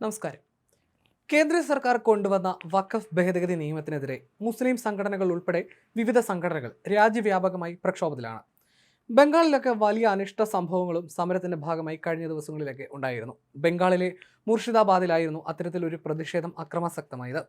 നമസ്കാരം. കേന്ദ്ര സർക്കാർ കൊണ്ടുവന്ന വഖഫ് ഭേദഗതി നിയമത്തിനെതിരെ മുസ്ലിം സംഘടനകൾ ഉൾപ്പെടെ വിവിധ സംഘടനകൾ രാജ്യവ്യാപകമായി പ്രക്ഷോഭത്തിലാണ്. ബംഗാളിലൊക്കെ വലിയ അനിഷ്ട സംഭവങ്ങളും സമരത്തിന്റെ ഭാഗമായി കഴിഞ്ഞ ദിവസങ്ങളിലൊക്കെ ഉണ്ടായിരുന്നു. ബംഗാളിലെ മുർഷിദാബാദിലായിരുന്നു അത്തരത്തിലൊരു പ്രതിഷേധം അക്രമാസക്തമായത്.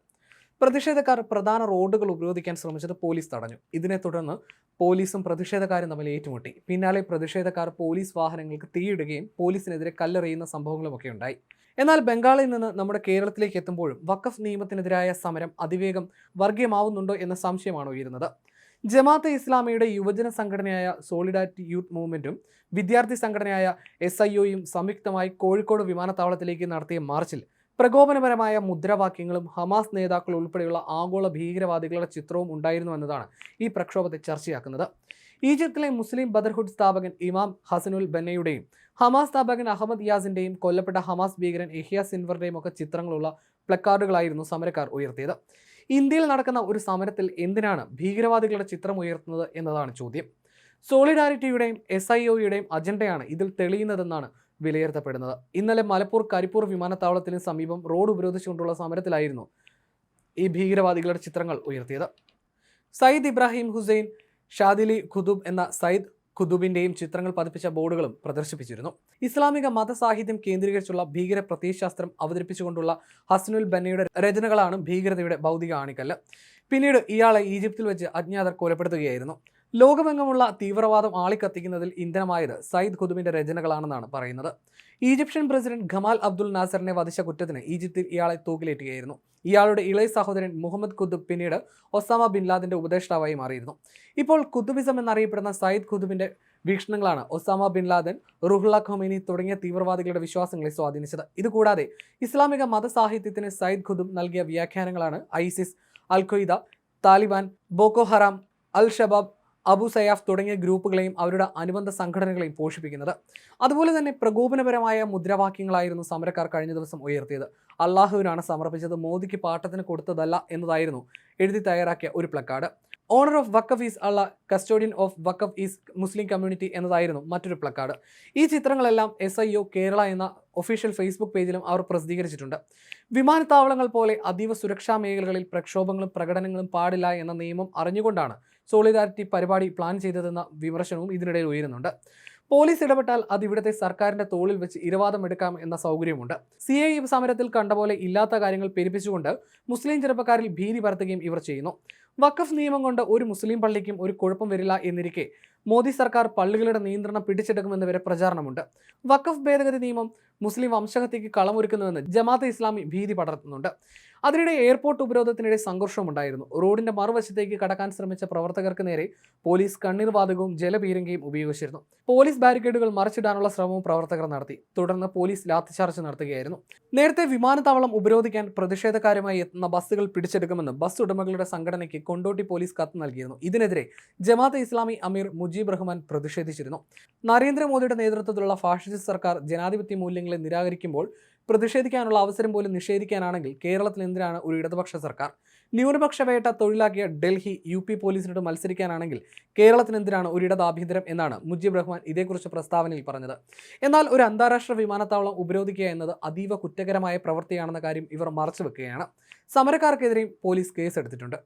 പ്രതിഷേധക്കാർ പ്രധാന റോഡുകൾ ഉപരോധിക്കാൻ ശ്രമിച്ചത് പോലീസ് തടഞ്ഞു. ഇതിനെ തുടർന്ന് പോലീസും പ്രതിഷേധക്കാരും തമ്മിൽ ഏറ്റുമുട്ടി. പിന്നാലെ പ്രതിഷേധക്കാർ പോലീസ് വാഹനങ്ങൾക്ക് തീയിടുകയും പോലീസിനെതിരെ കല്ലെറിയുന്ന സംഭവങ്ങളുമൊക്കെ ഉണ്ടായി. എന്നാൽ ബംഗാളിൽ നിന്ന് നമ്മുടെ കേരളത്തിലേക്ക് എത്തുമ്പോഴും വഖഫ് നിയമത്തിനെതിരായ സമരം അതിവേഗം വർഗീയമാവുന്നുണ്ടോ എന്ന സംശയമാണ് ഉയരുന്നത്. ജമാഅത്തെ ഇസ്ലാമിയുടെ യുവജന സംഘടനയായ സോളിഡാരിറ്റി യൂത്ത് മൂവ്മെന്റും വിദ്യാർത്ഥി സംഘടനയായ എസ് ഐ ഒയും സംയുക്തമായി കോഴിക്കോട് വിമാനത്താവളത്തിലേക്ക് നടത്തിയ മാർച്ചിൽ പ്രകോപനപരമായ മുദ്രാവാക്യങ്ങളും ഹമാസ് നേതാക്കൾ ഉൾപ്പെടെയുള്ള ആഗോള ഭീകരവാദികളുടെ ചിത്രവും ഉണ്ടായിരുന്നു എന്നതാണ് ഈ പ്രക്ഷോഭത്തെ ചർച്ചയാക്കുന്നത്. ഈജിപ്തിലെ മുസ്ലിം ബദർഹുഡ് സ്ഥാപകൻ ഇമാം ഹസനുൽ ബന്നയുടെയും ഹമാസ് സ്ഥാപകൻ അഹമ്മദ് യാസിന്റെയും കൊല്ലപ്പെട്ട ഹമാസ് ഭീകരൻ എഹിയ സിൻവറുടെയും ഒക്കെ ചിത്രങ്ങളുള്ള പ്ലക്കാർഡുകളായിരുന്നു സമരക്കാർ ഉയർത്തിയത്. ഇന്ത്യയിൽ നടക്കുന്ന ഒരു സമരത്തിൽ എന്തിനാണ് ഭീകരവാദികളുടെ ചിത്രം ഉയർത്തുന്നത് എന്നതാണ് ചോദ്യം. സോളിഡാരിറ്റിയുടെയും എസ് ഐ ഒയുടെയും അജണ്ടയാണ് ഇതിൽ തെളിയുന്നതെന്നാണ് വിലയിരുത്തപ്പെടുന്നത്. ഇന്നലെ മലപ്പൂർ കരിപ്പൂർ വിമാനത്താവളത്തിന് സമീപം റോഡ് ഉപരോധിച്ചുകൊണ്ടുള്ള സമരത്തിലായിരുന്നു ഈ ഭീകരവാദികളുടെ ചിത്രങ്ങൾ ഉയർത്തിയത്. സയ്യിദ് ഇബ്രാഹിം ഹുസൈൻ ഷാദിലി ഖുദുബ് എന്ന സയ്യിദ് ഖുദുബിന്റെയും ചിത്രങ്ങൾ പതിപ്പിച്ച ബോർഡുകളും പ്രദർശിപ്പിച്ചിരുന്നു. ഇസ്ലാമിക മതസാഹിത്യം കേന്ദ്രീകരിച്ചുള്ള ഭീകര പ്രത്യയശാസ്ത്രം അവതരിപ്പിച്ചുകൊണ്ടുള്ള ഹസ്നുൽ ബന്നയുടെ രചനകളാണ് ഭീകരതയുടെ ഭൗതിക ആണിക്കല്ല്. പിന്നീട് ഇയാളെ ഈജിപ്തിൽ വെച്ച് അജ്ഞാതർ കൊലപ്പെടുത്തുകയായിരുന്നു. ലോകമെങ്ങുമുള്ള തീവ്രവാദം ആളിക്കത്തിക്കുന്നതിൽ ഇന്ധനമായത് സയ്യിദ് ഖുദുബിന്റെ രചനകളാണെന്നാണ് പറയുന്നത്. ഈജിപ്ഷ്യൻ പ്രസിഡന്റ് ഖമാൽ അബ്ദുൽ നാസറിനെ വധിച്ച കുറ്റത്തിന് ഈജിപ്തിൽ ഇയാളെ തൂക്കിലേറ്റുകയായിരുന്നു ഇയാളുടെ ഇളയ സഹോദരൻ മുഹമ്മദ് ഖുദുബ് പിന്നീട് ഒസാമ ബിൻ ലാദിന്റെ ഉപദേഷ്ടാവായി മാറിയിരുന്നു. ഇപ്പോൾ ഖുദുബിസം എന്നറിയപ്പെടുന്ന സയ്യിദ് ഖുദുബിന്റെ വീക്ഷണങ്ങളാണ് Osama bin Laden Ruhollah Khomeini തുടങ്ങിയ തീവ്രവാദികളുടെ വിശ്വാസങ്ങളെ സ്വാധീനിച്ചത്. ഇതുകൂടാതെ ഇസ്ലാമിക മതസാഹിത്യത്തിന് സയ്യിദ് ഖുദുബ് നൽകിയ വ്യാഖ്യാനങ്ങളാണ് ISIS al Qaeda Taliban Boko Haram al Shabaab Abu Sayyaf തുടങ്ങിയ ഗ്രൂപ്പുകളെയും അവരുടെ അനുബന്ധ സംഘടനകളെയും പോഷിപ്പിക്കുന്നത്. അതുപോലെ തന്നെ പ്രകോപനപരമായ മുദ്രാവാക്യങ്ങളായിരുന്നു സമരക്കാർ കഴിഞ്ഞ ദിവസം ഉയർത്തിയത്. അള്ളാഹുവിനാണ് സമർപ്പിച്ചത് മോദിക്ക് പാട്ടത്തിന് കൊടുത്തതല്ല എന്നതായിരുന്നു എഴുതി തയ്യാറാക്കിയ ഒരു placard. Owner of waqf is Allah custodian of waqf is Muslim community എന്നതായിരുന്നു മറ്റൊരു പ്ലക്കാർഡ്. ഈ ചിത്രങ്ങളെല്ലാം എസ് ഐ ഒ കേരള എന്ന ഒഫീഷ്യൽ ഫേസ്ബുക്ക് പേജിലും അവർ പ്രസിദ്ധീകരിച്ചിട്ടുണ്ട്. വിമാനത്താവളങ്ങൾ പോലെ അതീവ സുരക്ഷാ മേഖലകളിൽ പ്രക്ഷോഭങ്ങളും പ്രകടനങ്ങളും പാടില്ല എന്ന നിയമം അറിഞ്ഞുകൊണ്ടാണ് സോളിഡാരിറ്റി പരിപാടി പ്ലാൻ ചെയ്തതെന്ന വിമർശനവും ഇതിനിടയിൽ ഉയരുന്നുണ്ട്. പോലീസ് ഇടപെട്ടാൽ അത് ഇവിടുത്തെ സർക്കാരിന്റെ തോളിൽ വെച്ച് ഇരവാദം എടുക്കാം എന്ന സൗകര്യമുണ്ട്. സി ഐ സമരത്തിൽ കണ്ട പോലെ ഇല്ലാത്ത കാര്യങ്ങൾ പെരുപ്പിച്ചുകൊണ്ട് മുസ്ലിം ചെറുപ്പക്കാരിൽ ഭീതി പരത്തുകയും ഇവർ ചെയ്യുന്നു. വഖഫ് നിയമം കൊണ്ട് ഒരു മുസ്ലിം പള്ളിക്കും ഒരു കുഴപ്പം വരില്ല എന്നിരിക്കെ മോദി സർക്കാർ പള്ളികളുടെ നിയന്ത്രണം പിടിച്ചെടുക്കുമെന്ന് വരെ പ്രചാരണമുണ്ട്. വഖഫ് ഭേദഗതി നിയമം മുസ്ലിം വംശഹത്യക്ക് കളമൊരുക്കുന്നുവെന്ന് ജമാഅത്തെ ഇസ്ലാമി ഭീതി പടർത്തുന്നുണ്ട്. അതിനിടെ എയർപോർട്ട് ഉപരോധത്തിനിടെ സംഘർഷമുണ്ടായിരുന്നു. റോഡിന്റെ മറുവശത്തേക്ക് കടക്കാൻ ശ്രമിച്ച പ്രവർത്തകർക്ക് നേരെ പോലീസ് കണ്ണീർ വാതകവും ജലപീരങ്കയും ഉപയോഗിച്ചിരുന്നു. പോലീസ് ബാരിക്കേഡുകൾ മറിച്ചിടാനുള്ള ശ്രമവും പ്രവർത്തകർ നടത്തി. തുടർന്ന് പോലീസ് ലാത്തിചാർജ് നടത്തുകയായിരുന്നു. നേരത്തെ വിമാനത്താവളം ഉപരോധിക്കാൻ പ്രതിഷേധക്കാരുമായി എത്തുന്ന ബസ്സുകൾ പിടിച്ചെടുക്കുമെന്ന് ബസ് ഉടമകളുടെ സംഘടനയ്ക്ക് കൊണ്ടോട്ടി പോലീസ് കത്ത് നൽകിയിരുന്നു. ഇതിനെതിരെ ജമാഅത്തെ ഇസ്ലാമി അമീർ മുജീബ് റഹ്മാൻ പ്രതിഷേധിച്ചിരുന്നു. നരേന്ദ്രമോദിയുടെ നേതൃത്വത്തിലുള്ള ഫാഷിസ്റ്റ് സർക്കാർ ജനാധിപത്യ മൂല്യങ്ങളെ നിരാകരിക്കുമ്പോൾ പ്രതിഷേധിക്കാനുള്ള അവസരം പോലും നിഷേധിക്കാനാണെങ്കിൽ കേരളത്തിൽ എന്തിനാണ് ഒരു ഇടതുപക്ഷ സർക്കാർ? ന്യൂനപക്ഷ വേട്ട തൊഴിലാക്കിയ ഡൽഹി യു പി പോലീസിനോട് മത്സരിക്കാനാണെങ്കിൽ ഒരു ഇടതാഭ്യന്തരം എന്നാണ് മുജീബ് റഹ്മാൻ ഇതേക്കുറിച്ച് പ്രസ്താവനയിൽ പറഞ്ഞത്. എന്നാൽ ഒരു അന്താരാഷ്ട്ര വിമാനത്താവളം ഉപരോധിക്കുക എന്നത് അതീവ കുറ്റകരമായ പ്രവൃത്തിയാണെന്ന കാര്യം ഇവർ മറച്ചു വെക്കുകയാണ് സമരക്കാർക്കെതിരെയും പോലീസ് കേസെടുത്തിട്ടുണ്ട്.